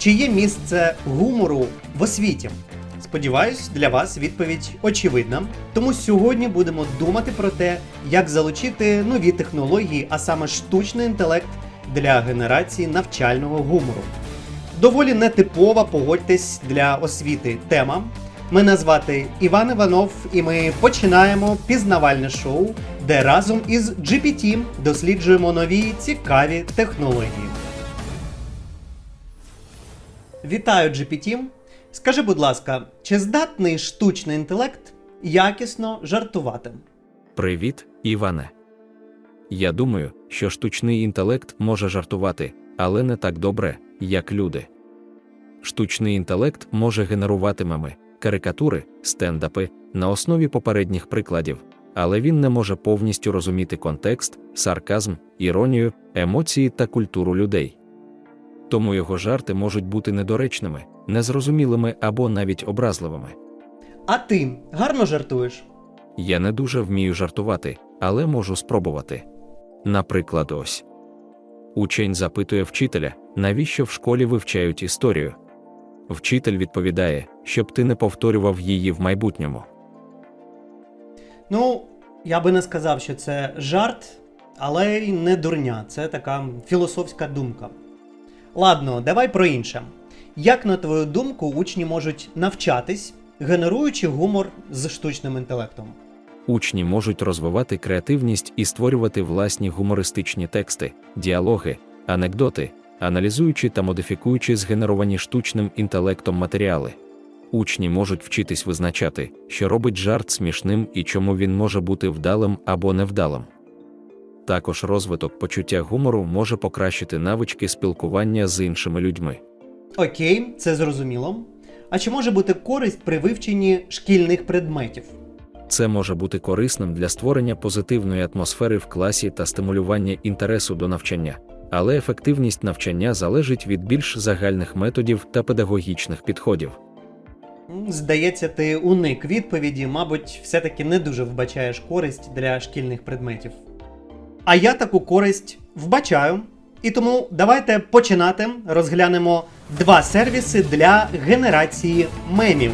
Чи є місце гумору в освіті? Сподіваюсь, для вас відповідь очевидна. Тому сьогодні будемо думати про те, як залучити нові технології, а саме штучний інтелект для генерації навчального гумору. Доволі нетипова, погодьтесь для освіти тема. Мене звати Іван Іванов, і ми починаємо пізнавальне шоу, де разом із GPT досліджуємо нові цікаві технології. Вітаю, GPT! Скажи, будь ласка, чи здатний штучний інтелект якісно жартувати? Привіт, Іване. Я думаю, що штучний інтелект може жартувати, але не так добре, як люди. Штучний інтелект може генерувати меми, карикатури, стендапи на основі попередніх прикладів, але він не може повністю розуміти контекст, сарказм, іронію, емоції та культуру людей. Тому його жарти можуть бути недоречними, незрозумілими або навіть образливими. А ти гарно жартуєш? Я не дуже вмію жартувати, але можу спробувати. Наприклад, ось учень запитує вчителя, навіщо в школі вивчають історію. Вчитель відповідає, щоб ти не повторював її в майбутньому. Ну, я би не сказав, що це жарт, але й не дурня. Це така філософська думка. Ладно, давай про інше. Як, на твою думку, учні можуть навчатись, генеруючи гумор з штучним інтелектом? Учні можуть розвивати креативність і створювати власні гумористичні тексти, діалоги, анекдоти, аналізуючи та модифікуючи згенеровані штучним інтелектом матеріали. Учні можуть вчитись визначати, що робить жарт смішним і чому він може бути вдалим або невдалим. Також розвиток почуття гумору може покращити навички спілкування з іншими людьми. Окей, це зрозуміло. А чи може бути користь при вивченні шкільних предметів? Це може бути корисним для створення позитивної атмосфери в класі та стимулювання інтересу до навчання, але ефективність навчання залежить від більш загальних методів та педагогічних підходів. Здається, ти уник відповіді, мабуть, все-таки не дуже вбачаєш користь для шкільних предметів. А я таку користь вбачаю. І тому давайте починати. Розглянемо два сервіси для генерації мемів.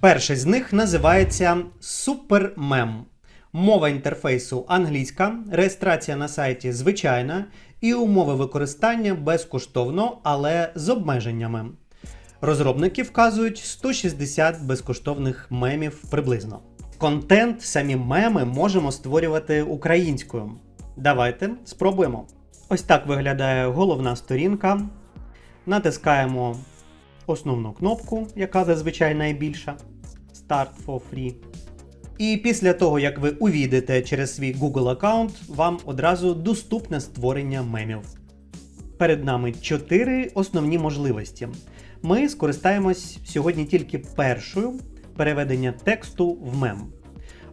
Перший з них називається SuperMem. Мова інтерфейсу англійська, реєстрація на сайті звичайна і умови використання безкоштовно, але з обмеженнями. Розробники вказують 160 безкоштовних мемів приблизно. Контент, самі меми можемо створювати українською. Давайте спробуємо. Ось так виглядає головна сторінка. Натискаємо основну кнопку, яка зазвичай найбільша Start for Free. І після того, як ви увійдете через свій Google аккаунт, вам одразу доступне створення мемів. Перед нами чотири основні можливості. Ми скористаємось сьогодні тільки першою переведення тексту в мем.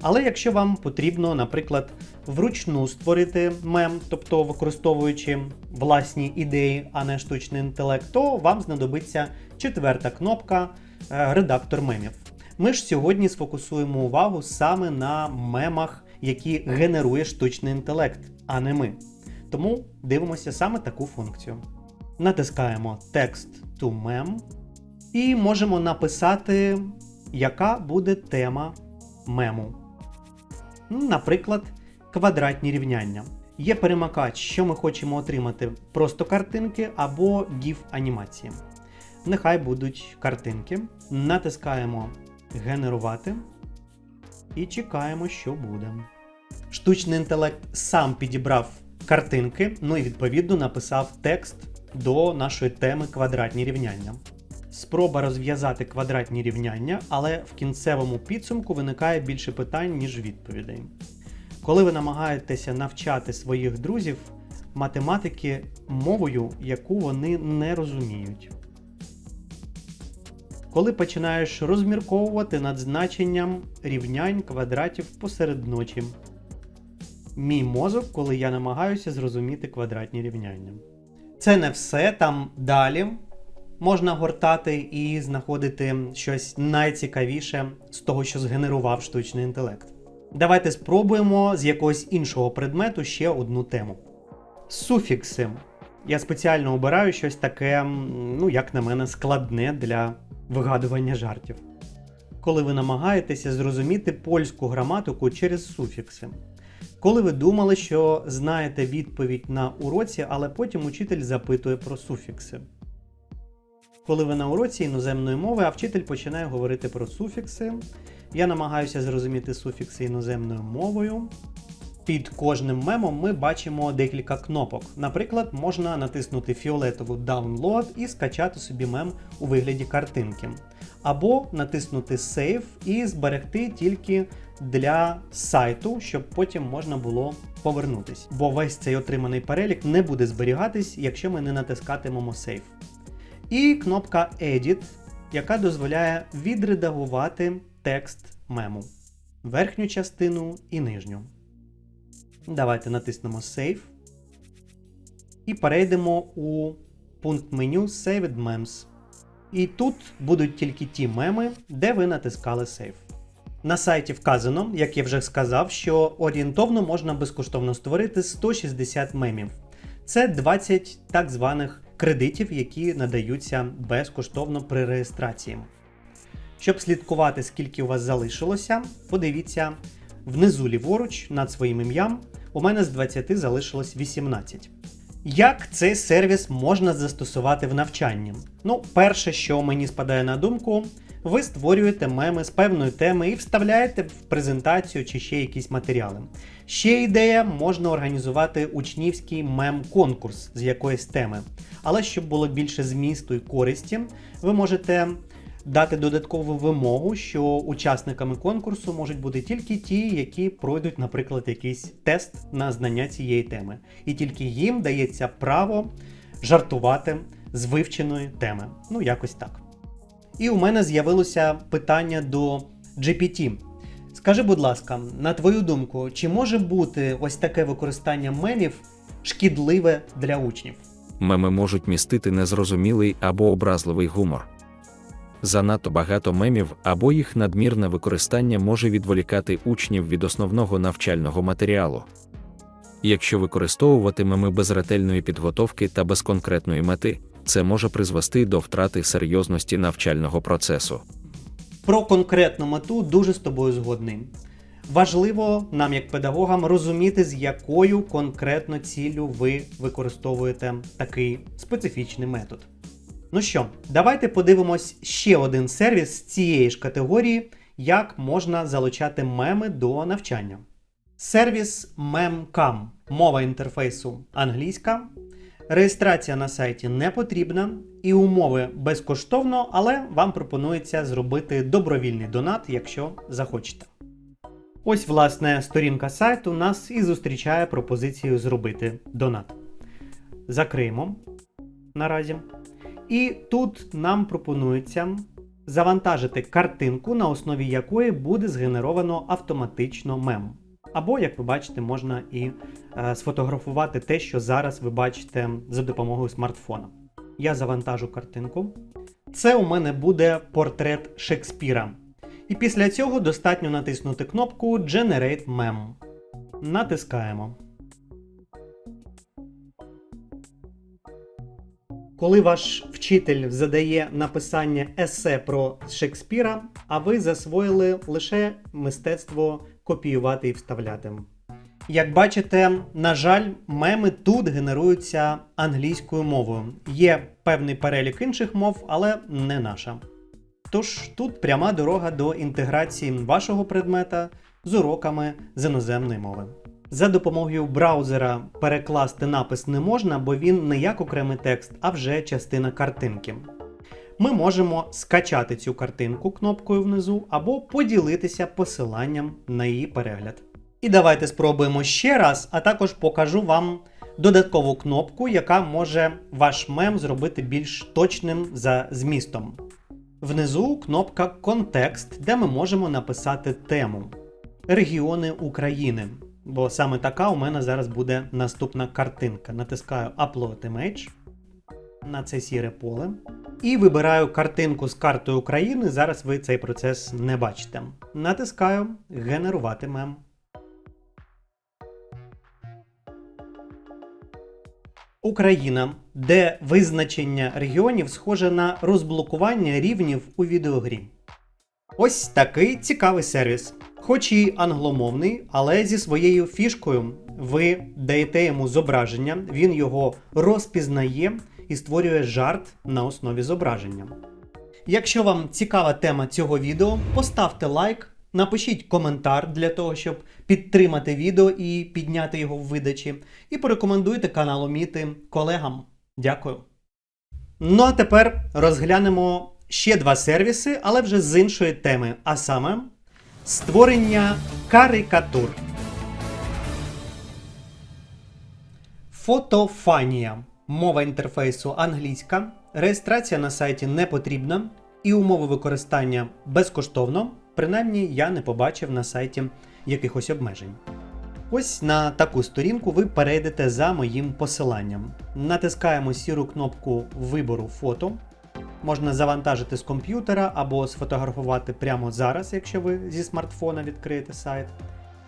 Але якщо вам потрібно, наприклад, вручну створити мем, тобто використовуючи власні ідеї, а не штучний інтелект, то вам знадобиться четверта кнопка е, редактор мемів. Ми ж сьогодні сфокусуємо увагу саме на мемах, які генерує штучний інтелект, а не ми. Тому дивимося саме таку функцію. Натискаємо Text to Mem і можемо написати, яка буде тема мему. Ну, Наприклад, квадратні рівняння. Є перемикач, що ми хочемо отримати просто картинки або GIF анімації. Нехай будуть картинки. Натискаємо Генерувати і чекаємо, що буде. Штучний інтелект сам підібрав картинки, ну і відповідно написав текст до нашої теми квадратні рівняння. Спроба розв'язати квадратні рівняння, але в кінцевому підсумку виникає більше питань, ніж відповідей. Коли ви намагаєтеся навчати своїх друзів математики мовою, яку вони не розуміють. Коли починаєш розмірковувати над значенням рівнянь квадратів посеред ночі. Мій мозок, коли я намагаюся зрозуміти квадратні рівняння. Це не все, там далі можна гортати і знаходити щось найцікавіше з того, що згенерував штучний інтелект. Давайте спробуємо з якогось іншого предмету ще одну тему. Суфікси. Я спеціально обираю щось таке, ну, як на мене, складне для вигадування жартів. Коли ви намагаєтеся зрозуміти польську граматику через суфікси. Коли ви думали, що знаєте відповідь на уроці, але потім учитель запитує про суфікси. Коли ви на уроці іноземної мови, а вчитель починає говорити про суфікси. Я намагаюся зрозуміти суфікси іноземною мовою. Під кожним мемом ми бачимо декілька кнопок. Наприклад, можна натиснути фіолетову Download і скачати собі мем у вигляді картинки. Або натиснути Save і зберегти тільки для сайту, щоб потім можна було повернутись. Бо весь цей отриманий перелік не буде зберігатись, якщо ми не натискатимемо Save. І кнопка Edit, яка дозволяє відредагувати текст мему, верхню частину і нижню. Давайте натиснемо Save. І перейдемо у пункт меню Saved Memes. І тут будуть тільки ті меми, де ви натискали Save. На сайті вказано, як я вже сказав, що орієнтовно можна безкоштовно створити 160 мемів. Це 20 так званих кредитів, які надаються безкоштовно при реєстрації. Щоб слідкувати, скільки у вас залишилося, подивіться внизу ліворуч над своїм ім'ям. У мене з 20 залишилось 18. Як цей сервіс можна застосувати в навчанні? Ну, перше, що мені спадає на думку, ви створюєте меми з певної теми і вставляєте в презентацію чи ще якісь матеріали. Ще ідея можна організувати учнівський мем-конкурс з якоїсь теми. Але щоб було більше змісту і користі, ви можете дати додаткову вимогу, що учасниками конкурсу можуть бути тільки ті, які пройдуть, наприклад, якийсь тест на знання цієї теми. І тільки їм дається право жартувати з вивченої теми. Ну, якось так. І у мене з'явилося питання до GPT. Скажи, будь ласка, на твою думку, чи може бути ось таке використання мемів шкідливе для учнів? Меми можуть містити незрозумілий або образливий гумор. Занадто багато мемів або їх надмірне використання може відволікати учнів від основного навчального матеріалу. Якщо використовувати меми без ретельної підготовки та без конкретної мети, це може призвести до втрати серйозності навчального процесу. Про конкретну мету дуже з тобою згодний. Важливо нам, як педагогам, розуміти, з якою конкретно ціллю ви використовуєте такий специфічний метод. Ну що, давайте подивимось ще один сервіс з цієї ж категорії, як можна залучати меми до навчання. Сервіс MemCam, мова інтерфейсу англійська. Реєстрація на сайті не потрібна, і умови безкоштовно, але вам пропонується зробити добровільний донат, якщо захочете. Ось, власне, сторінка сайту нас і зустрічає пропозицію зробити донат. Закриємо наразі. І тут нам пропонується завантажити картинку, на основі якої буде згенеровано автоматично мем. Або, як ви бачите, можна і е, сфотографувати те, що зараз ви бачите за допомогою смартфона. Я завантажу картинку. Це у мене буде портрет Шекспіра. І після цього достатньо натиснути кнопку Generate Mem. Натискаємо. Коли ваш вчитель задає написання есе про Шекспіра, а ви засвоїли лише мистецтво копіювати і вставляти. Як бачите, на жаль, меми тут генеруються англійською мовою. Є певний перелік інших мов, але не наша. Тож тут пряма дорога до інтеграції вашого предмета з уроками з іноземної мови. За допомогою браузера перекласти напис не можна, бо він не як окремий текст, а вже частина картинки. Ми можемо скачати цю картинку кнопкою внизу або поділитися посиланням на її перегляд. І давайте спробуємо ще раз, а також покажу вам додаткову кнопку, яка може ваш мем зробити більш точним за змістом. Внизу кнопка Контекст, де ми можемо написати тему Регіони України. Бо саме така у мене зараз буде наступна картинка. Натискаю Upload Image на це сіре поле. І вибираю картинку з картою України. Зараз ви цей процес не бачите. Натискаю Генерувати мем. Україна, де визначення регіонів схоже на розблокування рівнів у відеогрі. Ось такий цікавий сервіс. Хоч і англомовний, але зі своєю фішкою ви даєте йому зображення, він його розпізнає і створює жарт на основі зображення. Якщо вам цікава тема цього відео, поставте лайк, напишіть коментар для того, щоб підтримати відео і підняти його в видачі, і порекомендуйте канал Уміти колегам. Дякую. Ну а тепер розглянемо ще два сервіси, але вже з іншої теми, а саме створення карикатур. Фотофанія. Мова інтерфейсу англійська. Реєстрація на сайті не потрібна і умови використання безкоштовно. Принаймні я не побачив на сайті якихось обмежень. Ось на таку сторінку ви перейдете за моїм посиланням. Натискаємо сіру кнопку вибору фото. Можна завантажити з комп'ютера або сфотографувати прямо зараз, якщо ви зі смартфона відкриєте сайт.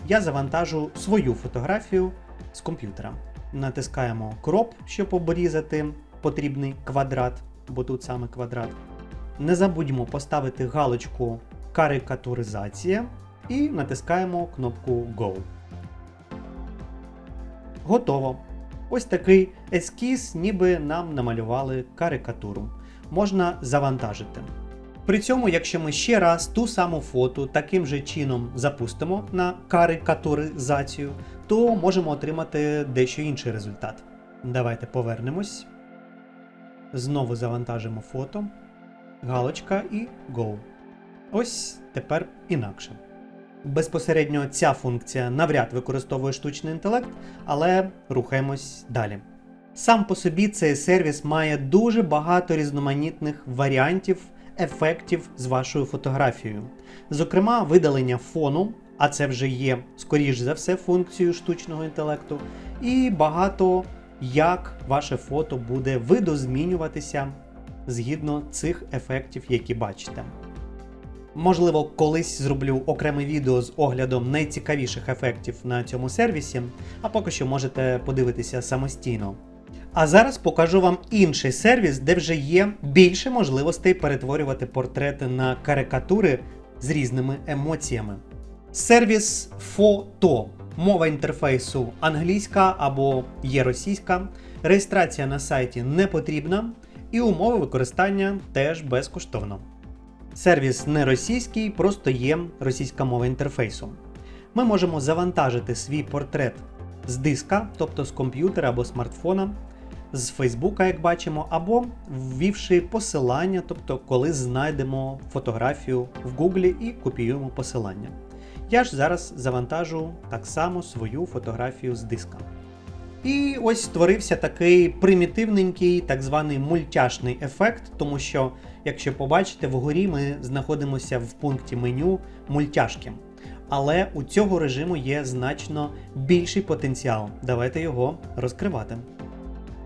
Я завантажу свою фотографію з комп'ютера. Натискаємо кроп, щоб обрізати потрібний квадрат, бо тут саме квадрат. Не забудьмо поставити галочку карикатуризація і натискаємо кнопку Go. Готово. Ось такий ескіз, ніби нам намалювали карикатуру. Можна завантажити. При цьому, якщо ми ще раз ту саму фото таким же чином запустимо на карикатуризацію, то можемо отримати дещо інший результат. Давайте повернемось. Знову завантажимо фото, галочка і Go. Ось тепер інакше. Безпосередньо ця функція навряд використовує штучний інтелект, але рухаємось далі. Сам по собі цей сервіс має дуже багато різноманітних варіантів, ефектів з вашою фотографією. Зокрема, видалення фону, а це вже є, скоріш за все, функцією штучного інтелекту, і багато як ваше фото буде видозмінюватися згідно цих ефектів, які бачите. Можливо, колись зроблю окреме відео з оглядом найцікавіших ефектів на цьому сервісі, а поки що можете подивитися самостійно. А зараз покажу вам інший сервіс, де вже є більше можливостей перетворювати портрети на карикатури з різними емоціями. Сервіс Фото. Мова інтерфейсу англійська або є російська. Реєстрація на сайті не потрібна, і умови використання теж безкоштовно. Сервіс не російський, просто є російська мова інтерфейсу. Ми можемо завантажити свій портрет з диска, тобто з комп'ютера або смартфона, з Фейсбука, як бачимо, або ввівши посилання, тобто коли знайдемо фотографію в Гуглі і копіюємо посилання. Я ж зараз завантажу так само свою фотографію з диска. І ось створився такий примітивненький, так званий мультяшний ефект, тому що, якщо побачите, вгорі ми знаходимося в пункті меню мультяшки. Але у цього режиму є значно більший потенціал. Давайте його розкривати.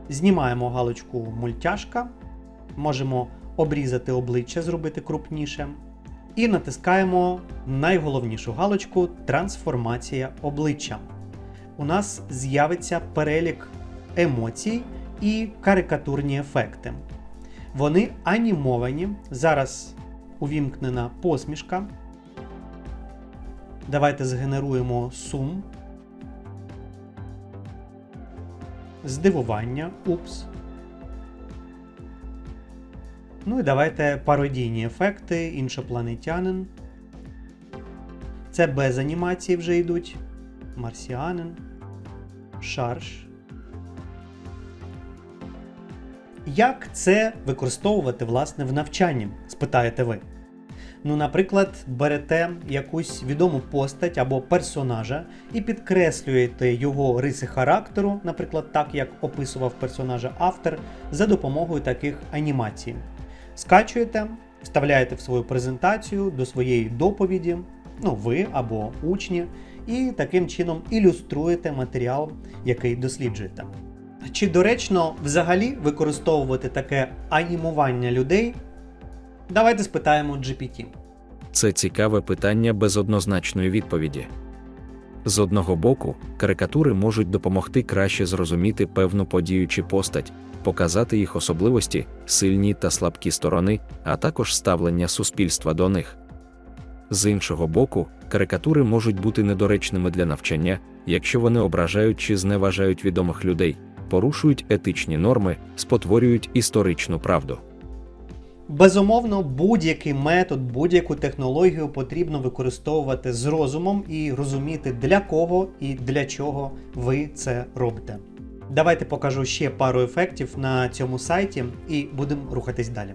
Знімаємо галочку мультяшка, можемо обрізати обличчя, зробити крупніше. І натискаємо найголовнішу галочку Трансформація обличчя у нас з'явиться перелік емоцій і карикатурні ефекти. Вони анімовані. Зараз увімкнена посмішка. Давайте згенеруємо сум. Здивування. Упс. Ну і давайте пародійні ефекти, іншопланетянин. Це без анімації вже йдуть. Марсіанин, Шарш. Як це використовувати власне в навчанні? спитаєте ви. Ну, наприклад, берете якусь відому постать або персонажа і підкреслюєте його риси характеру, наприклад, так як описував персонажа автор, за допомогою таких анімацій. Скачуєте, вставляєте в свою презентацію до своєї доповіді, ну ви або учні, і таким чином ілюструєте матеріал, який досліджуєте. Чи доречно взагалі використовувати таке анімування людей? Давайте спитаємо GPT. Це цікаве питання без однозначної відповіді. З одного боку, карикатури можуть допомогти краще зрозуміти певну подію чи постать, показати їх особливості, сильні та слабкі сторони, а також ставлення суспільства до них. З іншого боку, карикатури можуть бути недоречними для навчання, якщо вони ображають чи зневажають відомих людей, порушують етичні норми, спотворюють історичну правду. Безумовно, будь-який метод, будь-яку технологію потрібно використовувати з розумом і розуміти, для кого і для чого ви це робите. Давайте покажу ще пару ефектів на цьому сайті і будемо рухатись далі.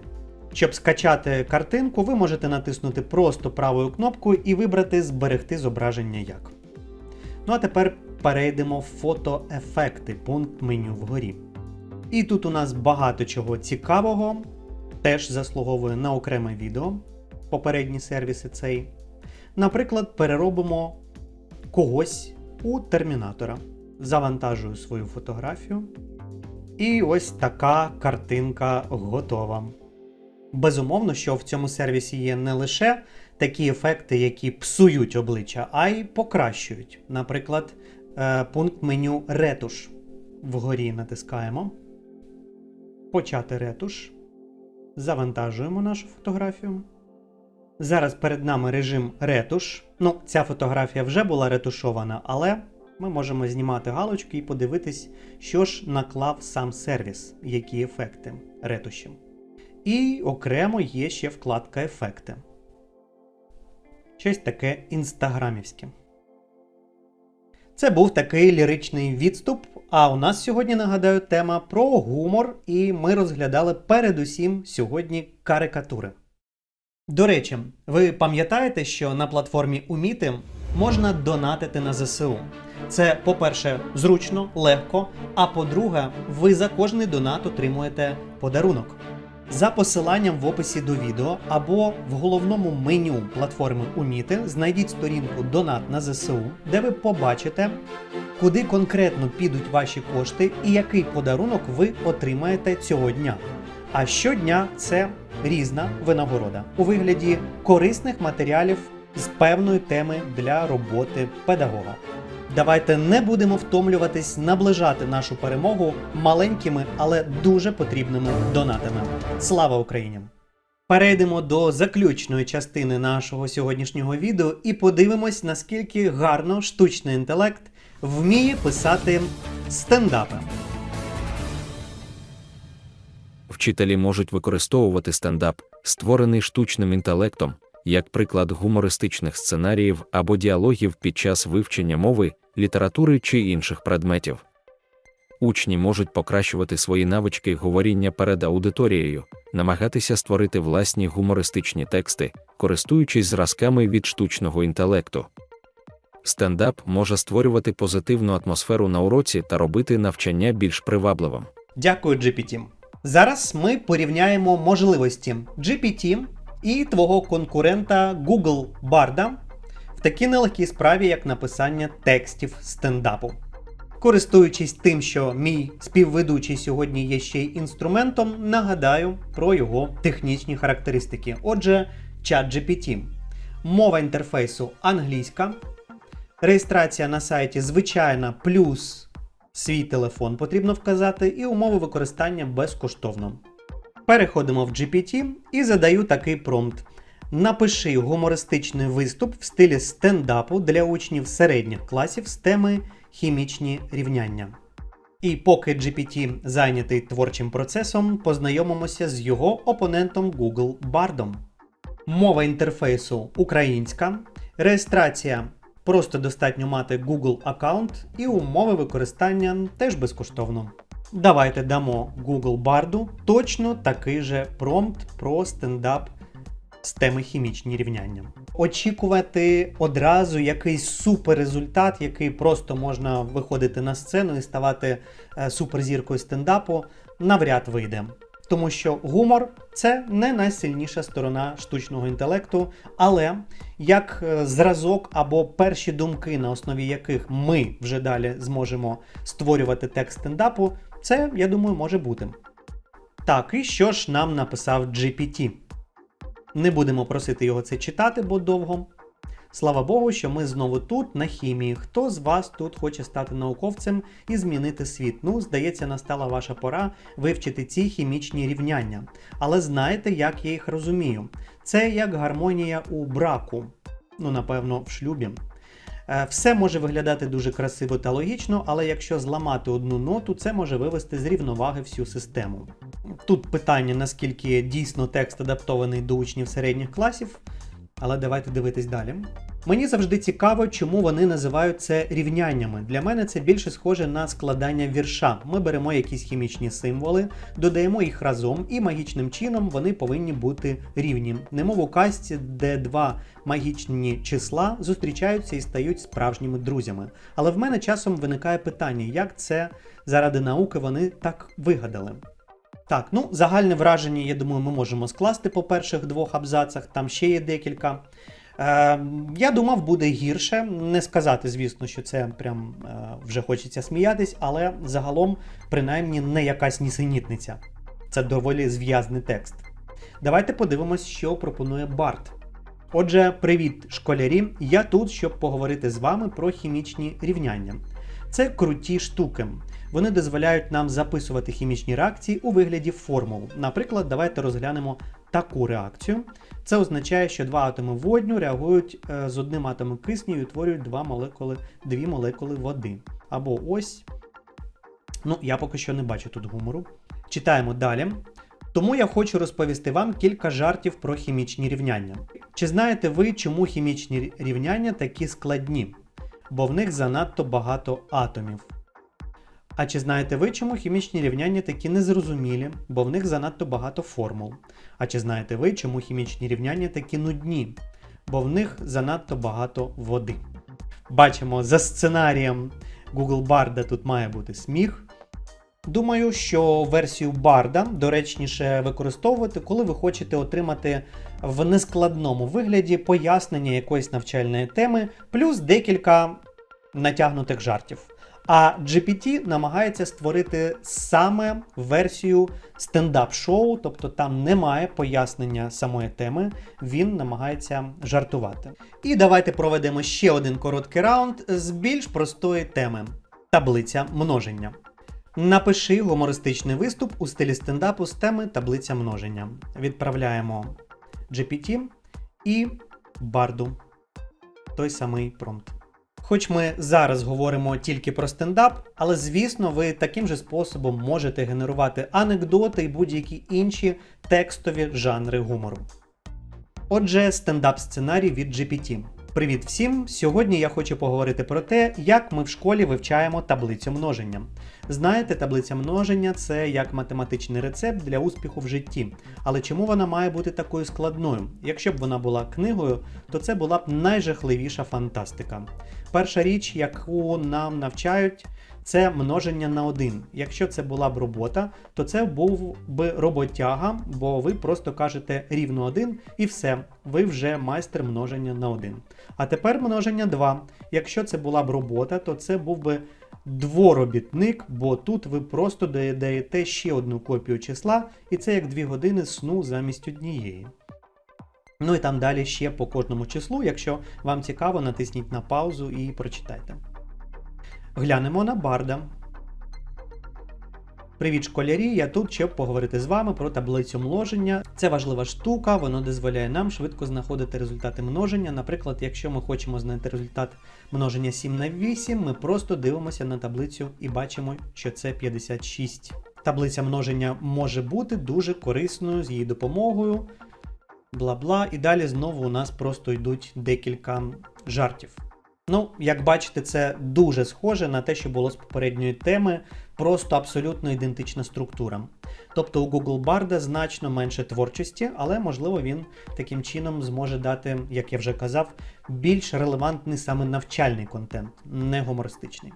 Щоб скачати картинку, ви можете натиснути просто правою кнопкою і вибрати Зберегти зображення як. Ну а тепер перейдемо в фотоефекти, пункт меню вгорі. І тут у нас багато чого цікавого, теж заслуговує на окреме відео. Попередні сервіси цей. Наприклад, переробимо когось у термінатора. Завантажую свою фотографію. І ось така картинка готова. Безумовно, що в цьому сервісі є не лише такі ефекти, які псують обличчя, а й покращують. Наприклад, е, пункт меню ретуш. Вгорі натискаємо. Почати ретуш. Завантажуємо нашу фотографію. Зараз перед нами режим ретуш. Ну, ця фотографія вже була ретушована, але ми можемо знімати галочки і подивитись, що ж наклав сам сервіс, які ефекти ретушів. І окремо є ще вкладка ефекти. Щось таке інстаграмівське. Це був такий ліричний відступ. А у нас сьогодні, нагадаю, тема про гумор, і ми розглядали передусім сьогодні карикатури. До речі, ви пам'ятаєте, що на платформі Уміти можна донатити на ЗСУ. Це, по-перше, зручно, легко. А по-друге, ви за кожний донат отримуєте подарунок. За посиланням в описі до відео або в головному меню платформи Уміти знайдіть сторінку Донат на ЗСУ, де ви побачите, куди конкретно підуть ваші кошти і який подарунок ви отримаєте цього дня. А щодня це різна винагорода у вигляді корисних матеріалів з певної теми для роботи педагога. Давайте не будемо втомлюватись наближати нашу перемогу маленькими, але дуже потрібними донатами. Слава Україні! Перейдемо до заключної частини нашого сьогоднішнього відео і подивимось, наскільки гарно штучний інтелект вміє писати стендапи. Вчителі можуть використовувати стендап, створений штучним інтелектом, як приклад гумористичних сценаріїв або діалогів під час вивчення мови, літератури чи інших предметів. Учні можуть покращувати свої навички говоріння перед аудиторією, намагатися створити власні гумористичні тексти, користуючись зразками від штучного інтелекту. Стендап може створювати позитивну атмосферу на уроці та робити навчання більш привабливим. Дякую, GPT. Зараз ми порівняємо можливості GPT і твого конкурента Google Barda в такій нелегкій справі, як написання текстів стендапу. Користуючись тим, що мій співведучий сьогодні є ще й інструментом, нагадаю про його технічні характеристики. Отже, ChatGPT. Мова інтерфейсу англійська, реєстрація на сайті звичайна плюс свій телефон потрібно вказати, і умови використання безкоштовно. Переходимо в GPT і задаю такий промпт. Напиши гумористичний виступ в стилі стендапу для учнів середніх класів з теми хімічні рівняння. І поки GPT зайнятий творчим процесом, познайомимося з його опонентом Google Bardом. Мова інтерфейсу українська, реєстрація просто достатньо мати Google аккаунт і умови використання теж безкоштовно. Давайте дамо Google Barду точно такий же промпт про стендап з теми хімічні рівняння. Очікувати одразу якийсь супер результат, який просто можна виходити на сцену і ставати е, суперзіркою стендапу, навряд вийде. Тому що гумор це не найсильніша сторона штучного інтелекту, але як е, зразок або перші думки, на основі яких ми вже далі зможемо створювати текст стендапу, це, я думаю, може бути. Так, і що ж нам написав GPT? Не будемо просити його це читати, бо довго. Слава Богу, що ми знову тут, на хімії. Хто з вас тут хоче стати науковцем і змінити світ? Ну, здається, настала ваша пора вивчити ці хімічні рівняння. Але знаєте, як я їх розумію? Це як гармонія у браку, ну, напевно, в шлюбі. Е, Все може виглядати дуже красиво та логічно, але якщо зламати одну ноту, це може вивести з рівноваги всю систему. Тут питання, наскільки дійсно текст адаптований до учнів середніх класів, але давайте дивитись далі. Мені завжди цікаво, чому вони називають це рівняннями. Для мене це більше схоже на складання вірша. Ми беремо якісь хімічні символи, додаємо їх разом, і магічним чином вони повинні бути рівні. Немов у казці, де два магічні числа зустрічаються і стають справжніми друзями. Але в мене часом виникає питання, як це заради науки вони так вигадали. Так, ну загальне враження, я думаю, ми можемо скласти по перших двох абзацах, там ще є декілька. Е, я думав, буде гірше. Не сказати, звісно, що це прям е, вже хочеться сміятись, але загалом, принаймні, не якась нісенітниця. Це доволі зв'язний текст. Давайте подивимось, що пропонує Барт. Отже, привіт, школярі! Я тут, щоб поговорити з вами про хімічні рівняння. Це круті штуки. Вони дозволяють нам записувати хімічні реакції у вигляді формул. Наприклад, давайте розглянемо таку реакцію. Це означає, що два атоми водню реагують е, з одним атомом кисню і утворюють два молекули, дві молекули води. Або ось. Ну, я поки що не бачу тут гумору. Читаємо далі. Тому я хочу розповісти вам кілька жартів про хімічні рівняння. Чи знаєте ви, чому хімічні рівняння такі складні? Бо в них занадто багато атомів. А чи знаєте ви, чому хімічні рівняння такі незрозумілі, бо в них занадто багато формул? А чи знаєте ви, чому хімічні рівняння такі нудні, бо в них занадто багато води? Бачимо, за сценарієм Google Barda тут має бути сміх. Думаю, що версію Барда доречніше використовувати, коли ви хочете отримати в нескладному вигляді пояснення якоїсь навчальної теми, плюс декілька натягнутих жартів. А GPT намагається створити саме версію стендап-шоу, тобто там немає пояснення самої теми, він намагається жартувати. І давайте проведемо ще один короткий раунд з більш простої теми таблиця множення. Напиши гумористичний виступ у стилі стендапу з теми таблиця множення. Відправляємо GPT і барду той самий промпт. Хоч ми зараз говоримо тільки про стендап, але звісно, ви таким же способом можете генерувати анекдоти і будь-які інші текстові жанри гумору. Отже, стендап-сценарій від GPT. Привіт всім! Сьогодні я хочу поговорити про те, як ми в школі вивчаємо таблицю множення. Знаєте, таблиця множення це як математичний рецепт для успіху в житті. Але чому вона має бути такою складною? Якщо б вона була книгою, то це була б найжахливіша фантастика. Перша річ, яку нам навчають, це множення на один. Якщо це була б робота, то це був би роботяга, бо ви просто кажете рівно один і все, ви вже майстер множення на один. А тепер множення 2. Якщо це була б робота, то це був би дворобітник, бо тут ви просто додаєте ще одну копію числа, і це як 2 години сну замість однієї. Ну і там далі ще по кожному числу. Якщо вам цікаво, натисніть на паузу і прочитайте. Глянемо на Барда. Привіт, школярі! Я тут, щоб поговорити з вами про таблицю множення. Це важлива штука, воно дозволяє нам швидко знаходити результати множення. Наприклад, якщо ми хочемо знайти результат множення 7 на 8, ми просто дивимося на таблицю і бачимо, що це 56. Таблиця множення може бути дуже корисною з її допомогою. Бла-бла, і далі знову у нас просто йдуть декілька жартів. Ну, як бачите, це дуже схоже на те, що було з попередньої теми, просто абсолютно ідентична структура. Тобто у Google Barda значно менше творчості, але можливо він таким чином зможе дати, як я вже казав, більш релевантний саме навчальний контент, не гумористичний.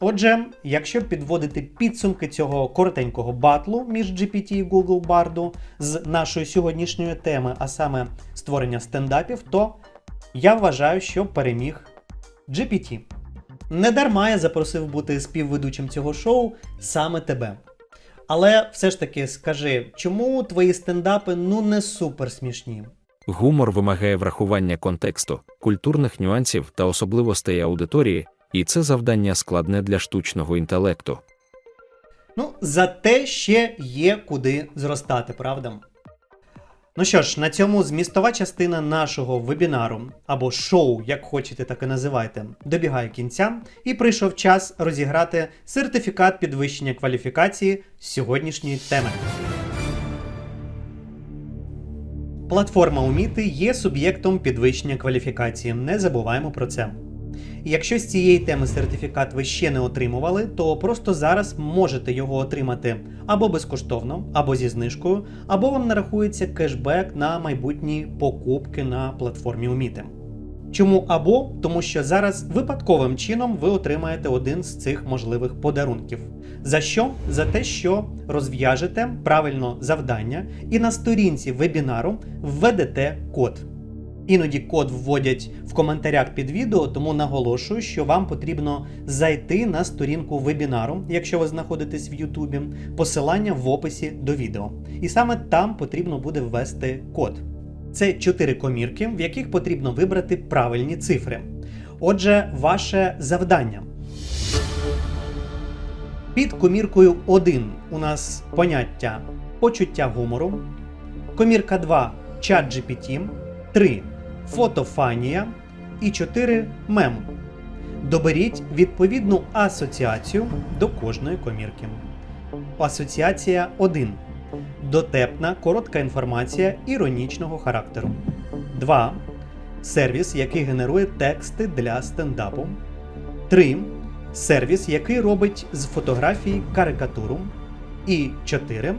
Отже, якщо підводити підсумки цього коротенького батлу між GPT і Google Bardu з нашої сьогоднішньої теми, а саме створення стендапів, то я вважаю, що переміг GPT. Недарма я запросив бути співведучим цього шоу саме тебе. Але все ж таки скажи, чому твої стендапи ну не супер смішні? Гумор вимагає врахування контексту, культурних нюансів та особливостей аудиторії, і це завдання складне для штучного інтелекту. Ну, зате ще є куди зростати, правда? Ну що ж, на цьому змістова частина нашого вебінару або шоу, як хочете, так і називайте, добігає кінця, і прийшов час розіграти сертифікат підвищення кваліфікації з сьогоднішньої теми. Платформа Уміти є суб'єктом підвищення кваліфікації. Не забуваємо про це. Якщо з цієї теми сертифікат ви ще не отримували, то просто зараз можете його отримати або безкоштовно, або зі знижкою, або вам нарахується кешбек на майбутні покупки на платформі Уміти. Чому або? Тому що зараз випадковим чином ви отримаєте один з цих можливих подарунків. За що? За те, що розв'яжете правильно завдання і на сторінці вебінару введете код. Іноді код вводять в коментарях під відео, тому наголошую, що вам потрібно зайти на сторінку вебінару, якщо ви знаходитесь в Ютубі, посилання в описі до відео. І саме там потрібно буде ввести код. Це чотири комірки, в яких потрібно вибрати правильні цифри. Отже, ваше завдання. Під коміркою 1 у нас поняття почуття гумору, комірка 2 чат GPT, 3 фотофанія і 4 мем. Доберіть відповідну асоціацію до кожної комірки. Асоціація 1. Дотепна коротка інформація іронічного характеру. 2. Сервіс, який генерує тексти для стендапу. 3. Сервіс, який робить з фотографії карикатуру. І 4.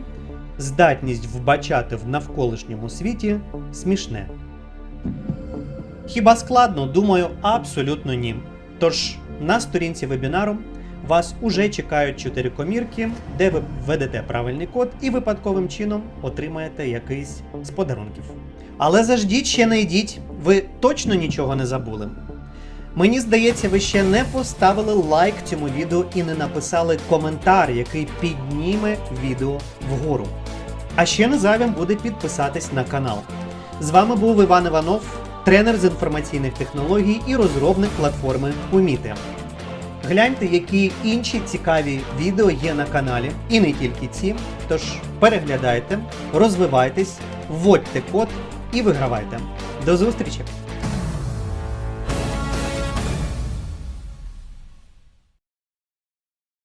Здатність вбачати в навколишньому світі смішне. Хіба складно? Думаю, абсолютно ні. Тож на сторінці вебінару вас уже чекають 4 комірки, де ви введете правильний код і випадковим чином отримаєте якийсь з подарунків. Але заждіть ще не йдіть, ви точно нічого не забули. Мені здається, ви ще не поставили лайк цьому відео і не написали коментар, який підніме відео вгору. А ще не зайвим буде підписатись на канал. З вами був Іван Іванов, тренер з інформаційних технологій і розробник платформи Уміти. Гляньте, які інші цікаві відео є на каналі, і не тільки ці. Тож переглядайте, розвивайтесь, вводьте код і вигравайте. До зустрічі!